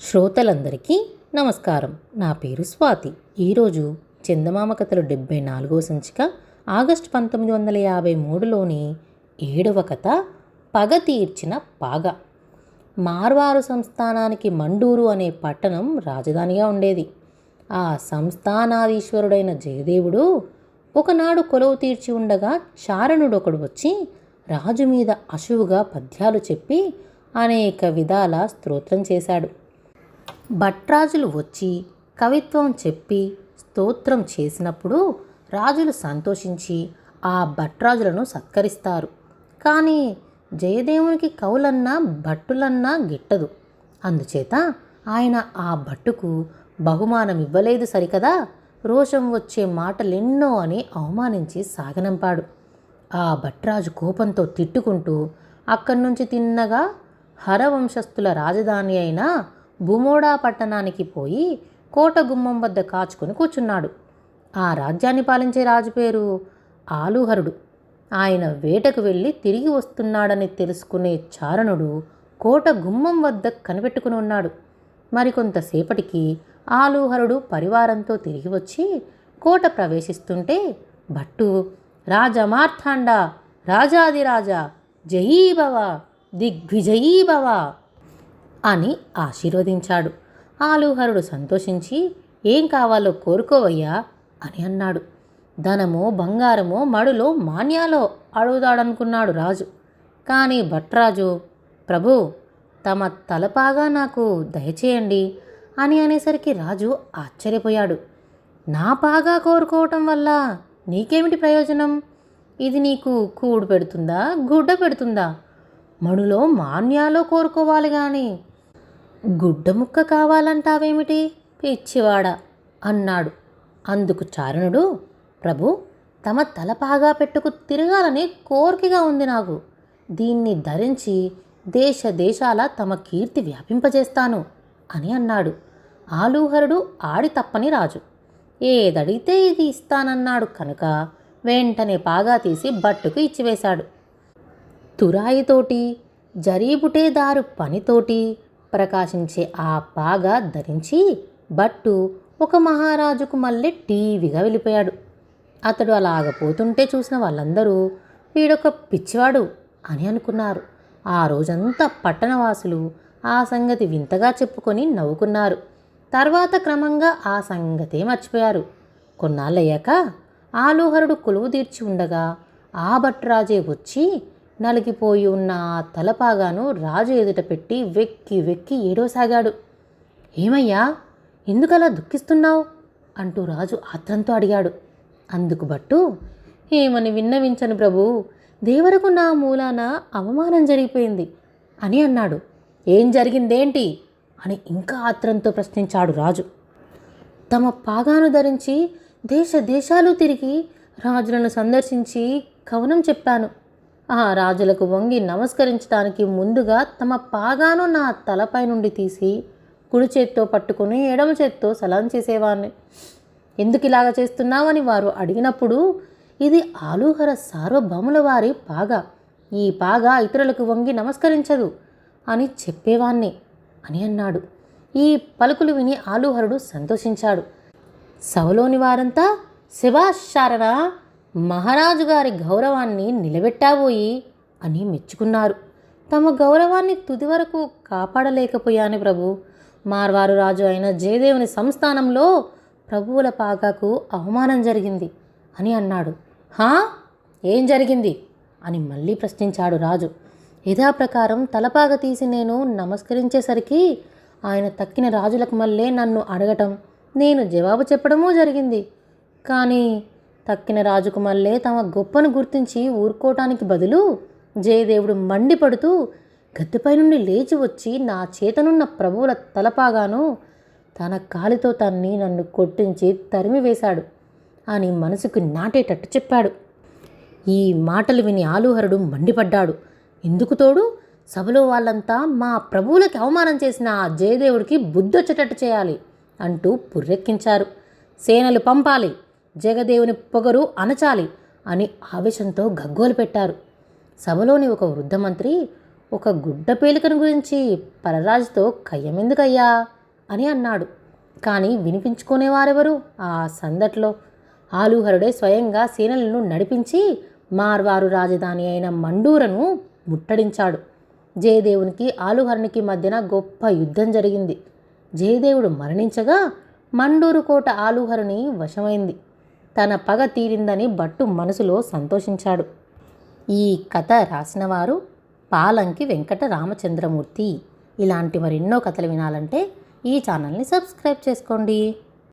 శ్రోతలందరికీ నమస్కారం. నా పేరు స్వాతి. ఈరోజు చందమామ కథలు డెబ్బై నాలుగో సంచిక ఆగస్టు పంతొమ్మిది వందల యాభై మూడులోని ఏడవ కథ పగ తీర్చిన పాగ. మార్వారు సంస్థానానికి మండూరు అనే పట్టణం రాజధానిగా ఉండేది. ఆ సంస్థానాధీశ్వరుడైన జయదేవుడు ఒకనాడు కొలువు తీర్చి ఉండగా చారణుడు ఒకడు వచ్చి రాజు మీద అశువుగా పద్యాలు చెప్పి అనేక విధాల స్తోత్రం చేశాడు. భట్రాజులు వచ్చి కవిత్వం చెప్పి స్తోత్రం చేసినప్పుడు రాజులు సంతోషించి ఆ భట్రాజులను సత్కరిస్తారు. కానీ జయదేవునికి కవులన్నా భట్టులన్నా గిట్టదు. అందుచేత ఆయన ఆ భట్టుకు బహుమానం ఇవ్వలేదు సరికదా? రోషం వచ్చే మాటలెన్నో అని అవమానించి సాగనంపాడు. ఆ భట్రాజు కోపంతో తిట్టుకుంటూ అక్కడి నుంచి తిన్నగా హరవంశస్థుల రాజధాని అయిన బుమోడా పట్టణానికి పోయి కోట గుమ్మం వద్ద కాచుకొని కూర్చున్నాడు. ఆ రాజ్యాన్ని పాలించే రాజు పేరు ఆలుహరుడు. ఆయన వేటకు వెళ్ళి తిరిగి వస్తున్నాడని తెలుసుకునే చారణుడు కోట గుమ్మం వద్ద కనిపెట్టుకుని ఉన్నాడు. మరికొంతసేపటికి ఆలుహరుడు పరివారంతో తిరిగి వచ్చి కోట ప్రవేశిస్తుంటే భట్టు రాజమార్థాండ రాజాదిరాజా జయీభవ దిగ్విజయీభవ అని ఆశీర్వదించాడు. ఆలుహరుడు సంతోషించి ఏం కావాలో కోరుకోవయ్యా అని అన్నాడు. ధనమో బంగారమో మడులో మాన్యాలో అడుగుదాడనుకున్నాడు రాజు. కానీ భట్రాజు ప్రభు తమ తలపాగా నాకు దయచేయండి అని అనేసరికి రాజు ఆశ్చర్యపోయాడు. నా పాగా కోరుకోవటం వల్ల నీకేమిటి ప్రయోజనం? ఇది నీకు కూడు పెడుతుందా గుడ్డ పెడుతుందా? మడులో మాన్యాలో కోరుకోవాలి కానీ గుడ్డ ముక్క కావాలంటావేమిటి? పిచ్చివాడ! అన్నాడు. అందుకు చారణుడు ప్రభు తమ తలపాగా పెట్టుకు తిరగాలని కోరికగా ఉంది నాకు. దీన్ని ధరించి దేశ దేశాల తమ కీర్తి వ్యాపింపజేస్తాను అని అన్నాడు. ఆలూహరుడు ఆడి తప్పని రాజు. ఏదడిగితే ఇది ఇస్తానన్నాడు కనుక వెంటనే పాగా తీసి బట్టుకు ఇచ్చివేశాడు. తురాయితోటి జరీబుటేదారు పనితోటి ప్రకాశించే ఆ పాగా ధరించి భట్టు ఒక మహారాజుకు మళ్ళీ టీవీగా వెళ్ళిపోయాడు. అతడు అలాగ పోతుంటే చూసిన వాళ్ళందరూ వీడొక పిచ్చివాడు అని అనుకున్నారు. ఆ రోజంతా పట్టణవాసులు ఆ సంగతి వింతగా చెప్పుకొని నవ్వుకున్నారు. తర్వాత క్రమంగా ఆ సంగతే మర్చిపోయారు. కొన్నాళ్ళయ్యాక ఆలోహరుడు కొలువు తీర్చి ఉండగా ఆ భట్రాజే వచ్చి నలిగిపోయి ఉన్న ఆ తలపాగాను రాజు ఎదుట పెట్టి వెక్కి వెక్కి ఏడవసాగాడు ఏమయ్యా ఎందుకలా దుఃఖిస్తున్నావు? అంటూ రాజు ఆత్రంతో అడిగాడు. అందుకు బట్టు ఏమని విన్నవించను ప్రభు దేవరకు నా మూలాన అవమానం జరిగిపోయింది అని అన్నాడు. ఏం జరిగిందేంటి అని ఇంకా ఆత్రంతో ప్రశ్నించాడు రాజు. తమ పాగాను ధరించి దేశ దేశాలు తిరిగి రాజులను సందర్శించి కవనం చెప్పాను. ఆ రాజులకు వంగి నమస్కరించడానికి ముందుగా తమ పాగాను నా తలపై నుండి తీసి కుడి చేత్తో పట్టుకుని ఎడమ చేత్తో సలాం చేసేవాడిని ఎందుకు ఇలాగ చేస్తున్నావని వారు అడిగినప్పుడు ఇది ఆలుహర సార్వభౌముల వారి పాగా. ఈ పాగా ఇతరులకు వంగి నమస్కరించదు అని చెప్పేవాణ్ణి అని అన్నాడు. ఈ పలుకులు విని ఆలుహరుడు సంతోషించాడు. సభలోని వారంతా శివాశారణ మహారాజు గారి గౌరవాన్ని నిలబెట్టాబోయి అని మెచ్చుకున్నారు. తమ గౌరవాన్ని తుది వరకు కాపాడలేకపోయాను ప్రభు. మార్వారు రాజు అయిన జయదేవుని సంస్థానంలో ప్రభువుల పాకకు అవమానం జరిగింది అని అన్నాడు. హా? ఏం జరిగింది? అని మళ్ళీ ప్రశ్నించాడు రాజు. యథాప్రకారం తలపాగ తీసి నేను నమస్కరించేసరికి ఆయన తక్కిన రాజులకు మళ్ళీ నన్ను అడగటం నేను జవాబు చెప్పడమూ జరిగింది. కానీ తక్కిన రాజకుమారులే తమ గొప్పను గుర్తించి ఊరుకోవటానికి బదులు జయదేవుడు మండిపడుతూ గద్దెపై నుండి లేచి వచ్చి నా చేతనున్న ప్రభువుల తలపాగాను తన కాలితో తన్ని నన్ను కొట్టించి తరిమి వేశాడు అని మనసుకు నాటేటట్టు చెప్పాడు. ఈ మాటలు విని ఆలుహరుడు మండిపడ్డాడు. ఎందుకు తోడు? సభలో వాళ్ళంతా మా ప్రభువులకి అవమానం చేసిన ఆ జయదేవుడికి బుద్ధొచ్చేటట్టు చేయాలి అంటూ పుర్రెక్కించారు. సేనలు పంపాలి. జగదేవుని పొగరు అనచాలి అని ఆవేశంతో గగ్గోలు పెట్టారు. సభలోని ఒక వృద్ధ మంత్రి ఒక గుడ్డ పేలికను గురించి పరరాజుతో కయ్యమెందుకయ్యా? అని అన్నాడు. కానీ వినిపించుకునేవారెవరు? ఆ సందట్లో ఆలుహరుడే స్వయంగా సేనలను నడిపించి మార్వారు రాజధాని అయిన మండూరను ముట్టడించాడు. జయదేవునికి ఆలుహరునికి మధ్యన గొప్ప యుద్ధం జరిగింది. జయదేవుడు మరణించగా మండూరు కోట ఆలుహరుని వశమైంది. తన పగ తీరిందని భట్టు మనసులో సంతోషించాడు. ఈ కథ రాసినవారు పాలంకి వెంకట రామచంద్రమూర్తి. ఇలాంటి మరెన్నో కథలు వినాలంటే ఈ ఛానల్ని సబ్స్క్రైబ్ చేసుకోండి.